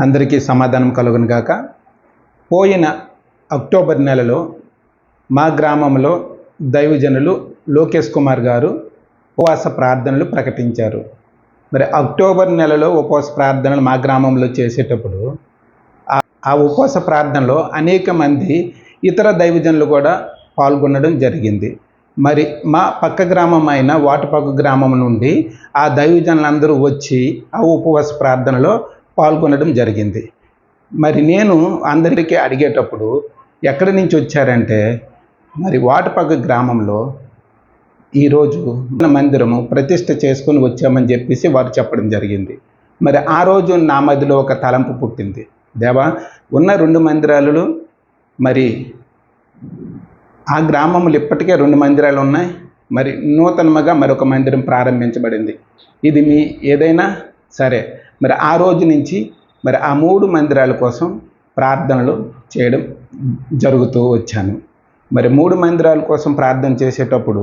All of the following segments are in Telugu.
అందరికీ సమాధానం కలుగును గాక. పోయిన అక్టోబర్ నెలలో మా గ్రామంలో దైవజనులు లోకేష్ కుమార్ గారు ఉపవాస ప్రార్థనలు ప్రకటించారు. మరి అక్టోబర్ నెలలో ఉపవాస ప్రార్థనలు మా గ్రామంలో చేసేటప్పుడు ఆ- ఉపవాస ప్రార్థనలో అనేక మంది ఇతర దైవజనులు కూడా పాల్గొనడం జరిగింది. మరి మా పక్క గ్రామం అయిన వాటపక్క గ్రామం నుండి ఆ దైవజనులందరూ వచ్చి ఆ ఉపవాస ప్రార్థనలో పాల్గొనడం జరిగింది. మరి నేను అందరికీ అడిగేటప్పుడు ఎక్కడి నుంచి వచ్చారంటే మరి వాటపక్క గ్రామంలో ఈరోజు మన మందిరము ప్రతిష్ట చేసుకొని వచ్చామని చెప్పేసి వారు చెప్పడం జరిగింది. మరి ఆ రోజు నా మధ్యలో ఒక తలంపు పుట్టింది. దేవా ఉన్న రెండు మందిరాలు మరి ఆ గ్రామములు ఇప్పటికే రెండు మందిరాలు ఉన్నాయి. మరి నూతనముగా మరొక మందిరం ప్రారంభించబడింది. ఇది మీ ఏదైనా సరే మరి ఆ రోజు నుంచి మరి ఆ మూడు మందిరాల కోసం ప్రార్థనలు చేయడం జరుగుతూ వచ్చాను. మరి మూడు మందిరాల కోసం ప్రార్థన చేసేటప్పుడు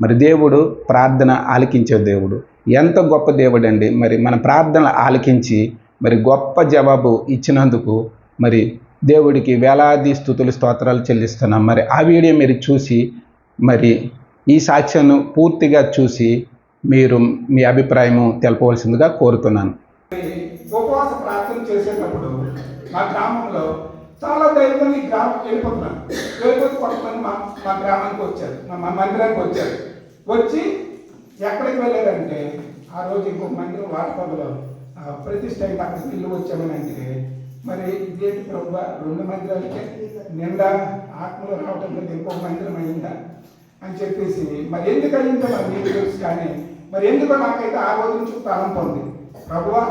మరి దేవుడు ప్రార్థన ఆలకించే దేవుడు. ఎంత గొప్ప దేవుడు అండి మరి మన ప్రార్థనలు ఆలకించి మరి గొప్ప జవాబు ఇచ్చినందుకు మరి దేవుడికి వేలాది స్థుతులు స్తోత్రాలు చెల్లిస్తున్నాం. మరి ఆ వీడియో మీరు చూసి మరి ఈ సాక్ష్యాన్ని పూర్తిగా చూసి మీరు మీ అభిప్రాయము తెలపవలసిందిగా కోరుతున్నాను. చేసేటప్పుడు మా గ్రామంలో చాలా దైవం ఈ గ్రామం వెళ్ళిపోతున్నారు. వెళ్ళిపోతే కొంతమంది మా మా గ్రామానికి వచ్చారు. మా మందిరానికి వచ్చారు. వచ్చి ఎక్కడికి వెళ్ళారంటే ఆ రోజు ఇంకొక మందిరం వాటపల్లిలో ప్రతిష్ట అయిన అక్కడికి ఇల్లు వచ్చామని అంటే మరి ఇదేంటి ప్రభు రెండు మందిరాలకే నిండా ఆత్మలు రావటం లేదు ఇంకొక మందిరం అయిందా అని చెప్పేసి మరి ఎందుకు అయిందో మరి మీకు తెలుసు కానీ మరి ఎందుకో నాకైతే ఆ రోజు నుంచి ప్రారంభం ఉంది. ప్రభువా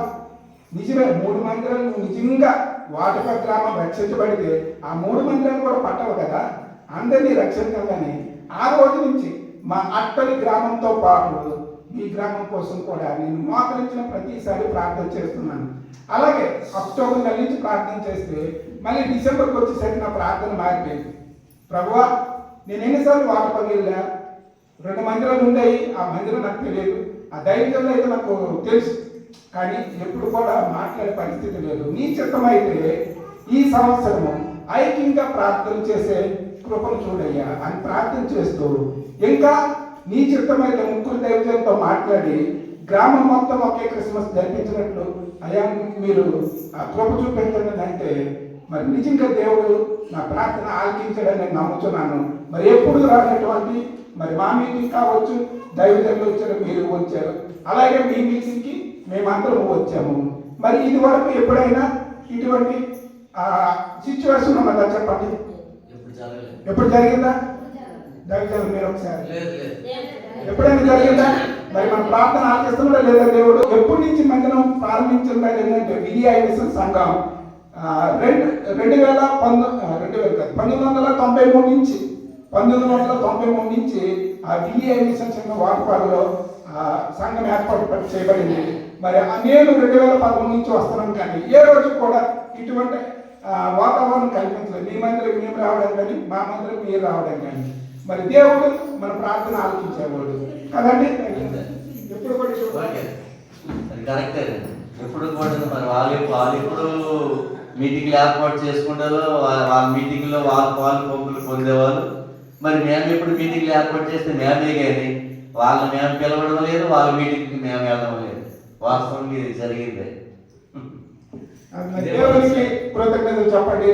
నిజమే మూడు మందిరాలు నిజంగా వాటప గ్రామం రక్షించబడితే ఆ మూడు మందిరాలు కూడా పట్టవు కదా? అందరినీ రక్షించాలని ఆ రోజు నుంచి మా అట్టలి గ్రామంతో పాటు మీ గ్రామం కోసం కూడా నేను మోకరించిన ప్రతిసారి ప్రార్థన చేస్తున్నాను. అలాగే అక్టోబర్ నెల నుంచి ప్రార్థన చేస్తే మళ్ళీ డిసెంబర్కి వచ్చేసరికి నా ప్రార్థన మారిపోయింది. ప్రభువా నేను ఎన్నిసార్లు వాటపల్లి వెళ్ళా? రెండు మందిరాలు ఉన్నాయి ఆ మందిరం నాకు తెలియదు. ఆ దైవంలో అయితే నాకు తెలుసు. కానీ ఎప్పుడు కూడా మాట్లాడే పరిస్థితి లేదు. నీ చిత్తమైతే ఈ సంవత్సరము ఐక్యంగా ప్రార్థన చేసే కృపను చూడయ్యా. అని ప్రార్థన చేస్తూ ఇంకా నీ చిత్తమైతే ముగ్గురు దైవజంతో మాట్లాడి గ్రామం మొత్తం ఒకే క్రిస్మస్ జరిపించినట్లు అయ్యా మీరు ఆ కృప చూపించండి అంటే మరి నిజంగా దేవుడు నా ప్రార్థన ఆలకించాడని నేను నమ్ముతున్నాను. మరి ఎప్పుడు రానటువంటి మరి మా మీటింగ్ కావచ్చు దైవజనులు వచ్చారు మీరు వచ్చారు. అలాగే మీ మీటింగ్కి మేమందరం వచ్చాము. మరి ఇది వరకు ఎప్పుడైనా ఇటువంటి సిచ్యువేషన్ ఉన్నదా చెప్పండి? ఎప్పుడు జరిగిందా? దైవజనులు మీరు ఒకసారి. ఎప్పుడైనా జరిగిందా? మరి మన ప్రార్థన ఆలకిస్తున్నాడా లేదా దేవుడు? ఎప్పటి నుంచి మందిరం ప్రారంభించిందా ఏంటంటే మిషన్ సంఘం? ఆ, రెండు రెండు వేల పంతొమ్మిది రెండు వేల పంతొమ్మిది వందల తొంభై మూడు నుంచి పంతొమ్మిది వందల తొంభై మూడు నుంచి ఆ విడిఐ మిషన్ చిన్న వాటపాడులో ఆ, సంఘం ఏర్పాటు చేయబడింది. మరి నేను రెండు వేల పదమూడు నుంచి వస్తున్నాను కానీ ఏ రోజు కూడా ఇటువంటి ఆ, వాతావరణం కల్పించలేదు. మీ మందిరం మేము రావడం కానీ మా మందిరం మీరు రావడం కానీ. మరి దేవుడు మన ప్రార్థన ఆలోచించేవాడు కదండి? ఎప్పుడు కూడా కరెక్టే. ఎప్పుడు కూడా మరి వాళ్ళు వాళ్ళు ఎప్పుడు మీటింగ్లు ఏర్పాటు చేసుకుంటారు వా- వాళ్ళ మీటింగ్లో వాళ్ళ పాలు పంపులు పొందేవాళ్ళు మరి మేము ఎప్పుడు మీటింగ్లు ఏర్పాటు చేస్తే మేమే కానీ వాళ్ళు మేము పిలవడం లేదు వాళ్ళ మీటింగ్కి మేము వెళ్ళడం లేదు. వాస్తవం ఇది జరిగిందే. కృతజ్ఞతలు చెప్పండి.